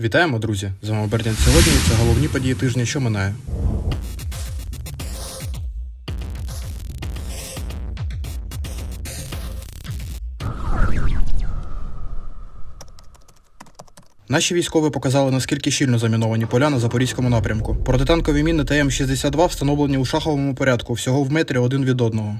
Вітаємо, друзі! З вами Бердян сьогодні. Це головні події тижня, що минає. Наші військові показали, наскільки щільно заміновані поля на запорізькому напрямку. Протитанкові міни та М-62 встановлені у шаховому порядку, всього в метрі один від одного.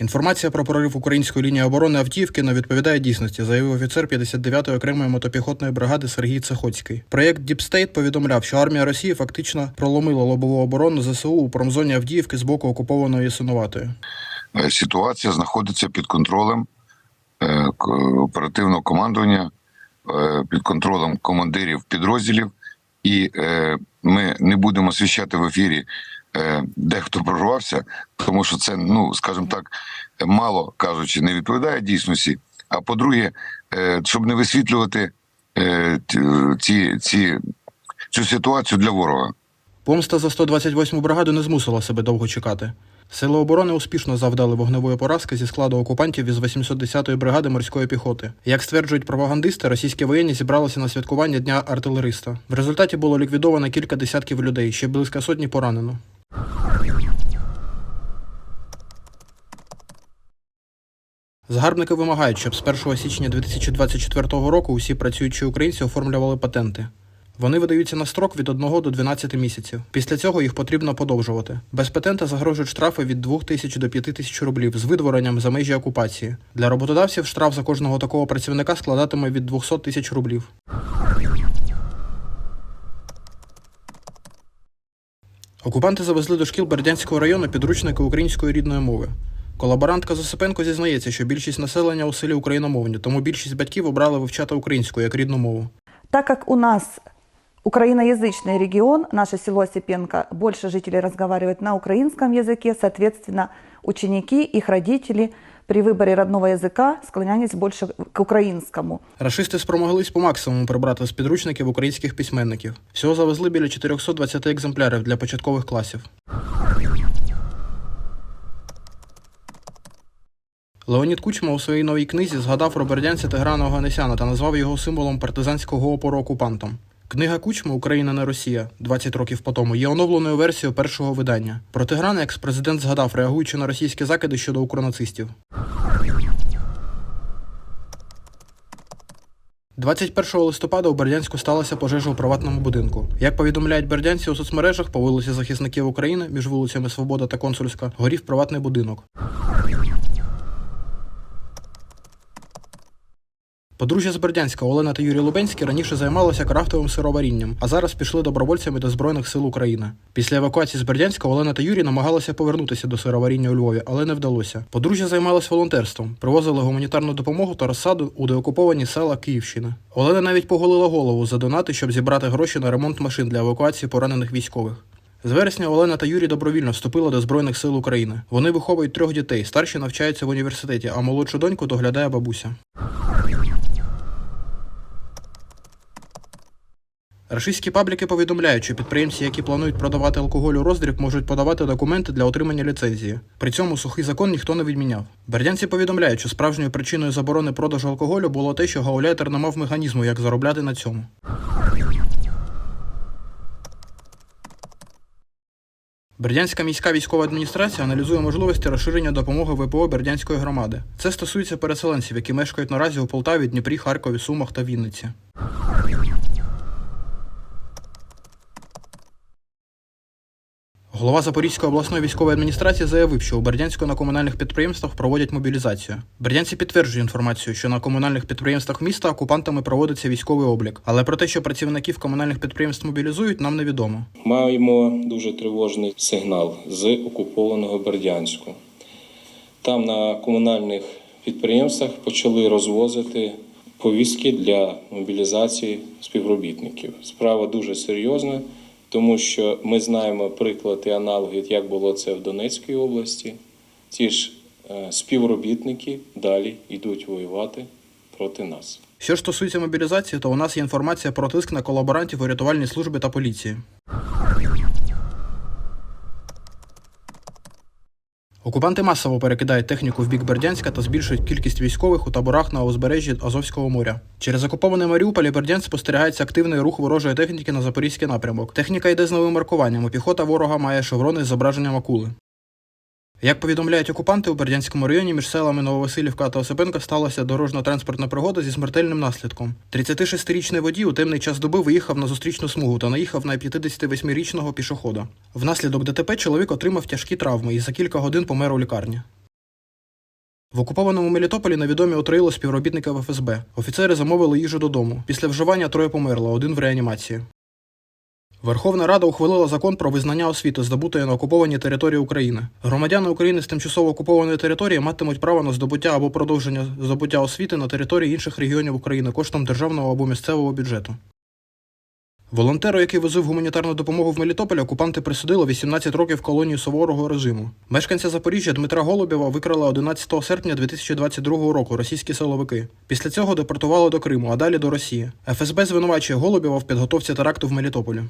Інформація про прорив української лінії оборони Авдіївки не відповідає дійсності, заявив офіцер 59-ї окремої мотопіхотної бригади Сергій Цехоцький. Проєкт Діпстейт повідомляв, що армія Росії фактично проломила лобову оборону ЗСУ у промзоні Авдіївки з боку окупованої Ясинуватої. Е, ситуація знаходиться під контролем е, оперативного командування, е, під контролем командирів підрозділів, і ми не будемо освіщати в ефірі, е, де хто прорвався, тому що це, ну скажімо так, мало кажучи, не відповідає дійсності. А по-друге, е, щоб не висвітлювати е, ці, ці, цю ситуацію для ворога. Помста за 128-му бригаду не змусила себе довго чекати. Сили оборони успішно завдали вогневої поразки зі складу окупантів із 810-ї бригади морської піхоти. Як стверджують пропагандисти, російські воєнні зібралися на святкування дня артилериста. В результаті було ліквідовано кілька десятків людей, ще близько сотні поранено. Загарбники вимагають, щоб з 1 січня 2024 року усі працюючі українці оформлювали патенти. Вони видаються на строк від 1 до 12 місяців. Після цього їх потрібно подовжувати. Без патента загрожують штрафи від 2 тисяч до 5 тисяч рублів з видворенням за межі окупації. Для роботодавців штраф за кожного такого працівника складатиме від 200 тисяч рублів. Окупанти завезли до шкіл Бердянського району підручники української рідної мови. Колаборантка Зосипенко зізнається, що більшість населення у селі україномовні, тому більшість батьків обрали вивчати українську як рідну мову. Так как у нас украиноязычный регион, наше село Осипенко, больше жителей разговаривает на украинском языке, соответственно, ученики, их родители при выборе родного языка склонялись больше к украинскому. Рашисти спромоглись по максимуму прибрати з підручників українських письменників. Всього завезли біля 420 екземплярів для початкових класів. Леонід Кучма у своїй новій книзі згадав про бердянця Тиграна Оганесяна та назвав його символом партизанського опору окупантам. Книга Кучма Україна не Росія 20 років по тому є оновленою версією першого видання. Про Тиграна екс-президент згадав, реагуючи на російські закиди щодо укронацистів. 21 листопада у Бердянську сталася пожежа у приватному будинку. Як повідомляють бердянці у соцмережах, по вулиці захисників України між вулицями Свобода та Консульська горів приватний будинок. Подружжя з Бердянська Олена та Юрій Лубенський раніше займалися крафтовим сироварінням, а зараз пішли добровольцями до Збройних сил України. Після евакуації з Бердянська Олена та Юрій намагалися повернутися до сироваріння у Львові, але не вдалося. Подружжя займалось волонтерством, привозили гуманітарну допомогу та розсаду у деокуповані села Київщини. Олена навіть поголила голову за донати, щоб зібрати гроші на ремонт машин для евакуації поранених військових. З вересня Олена та Юрій добровільно вступили до Збройних сил України. Вони виховують трьох дітей, старші навчаються в університеті, а молодшу доньку доглядає бабуся. Рашистські пабліки повідомляють, що підприємці, які планують продавати алкоголь у роздріб, можуть подавати документи для отримання ліцензії. При цьому сухий закон ніхто не відміняв. Бердянці повідомляють, що справжньою причиною заборони продажу алкоголю було те, що гауляйтер не мав механізму, як заробляти на цьому. Бердянська міська військова адміністрація аналізує можливості розширення допомоги ВПО Бердянської громади. Це стосується переселенців, які мешкають наразі у Полтаві, Дніпрі, Харкові, Сумах та Вінниці. Голова Запорізької обласної військової адміністрації заявив, що у Бердянську на комунальних підприємствах проводять мобілізацію. Бердянці підтверджують інформацію, що на комунальних підприємствах міста окупантами проводиться військовий облік. Але про те, що працівників комунальних підприємств мобілізують, нам невідомо. Маємо дуже тривожний сигнал з окупованого Бердянську. Там на комунальних підприємствах почали розвозити повістки для мобілізації співробітників. Справа дуже серйозна, тому що ми знаємо приклад і аналоги, як було це в Донецькій області. Ті ж е, співробітники далі йдуть воювати проти нас. Що ж стосується мобілізації, то у нас є інформація про тиск на колаборантів у рятувальній службі та поліції. Окупанти масово перекидають техніку в бік Бердянська та збільшують кількість військових у таборах на узбережжі Азовського моря. Через окупований Маріуполь і Бердянськ спостерігається активний рух ворожої техніки на запорізький напрямок. Техніка йде з новим маркуванням, піхота ворога має шеврони з зображенням акули. Як повідомляють окупанти, у Бердянському районі між селами Нововасилівка та Осипенка сталася дорожньо-транспортна пригода зі смертельним наслідком. 36-річний водій у темний час доби виїхав на зустрічну смугу та наїхав на 58-річного пішохода. Внаслідок ДТП чоловік отримав тяжкі травми і за кілька годин помер у лікарні. В окупованому Мелітополі невідомі отруїли співробітників ФСБ. Офіцери замовили їжу додому. Після вживання троє померло, один в реанімації. Верховна Рада ухвалила закон про визнання освіти, здобутої на окупованій території України. Громадяни України з тимчасово окупованої території матимуть право на здобуття або продовження здобуття освіти на території інших регіонів України коштом державного або місцевого бюджету. Волонтеру, який возив гуманітарну допомогу в Мелітополі, окупанти присудили 18 років в колонію суворого режиму. Мешканця Запоріжжя Дмитра Голубєва викрали 11 серпня 2022 року російські силовики. Після цього депортували до Криму, а далі до Росії. ФСБ звинувачує Голубєва в підготовці теракту в Мелітополі.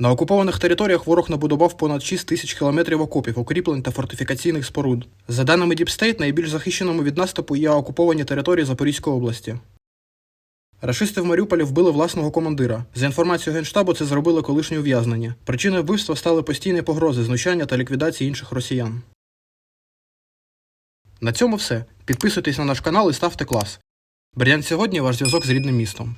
На окупованих територіях ворог набудував понад 6 тисяч кілометрів окопів, укріплень та фортифікаційних споруд. За даними Діпстейт, найбільш захищеними від наступу є окуповані території Запорізької області. Рашисти в Маріуполі вбили власного командира. За інформацією Генштабу, це зробили колишні ув'язнені. Причиною вбивства стали постійні погрози, знущання та ліквідації інших росіян. На цьому все. Підписуйтесь на наш канал і ставте клас. Бердянськ сьогодні ваш зв'язок з рідним містом.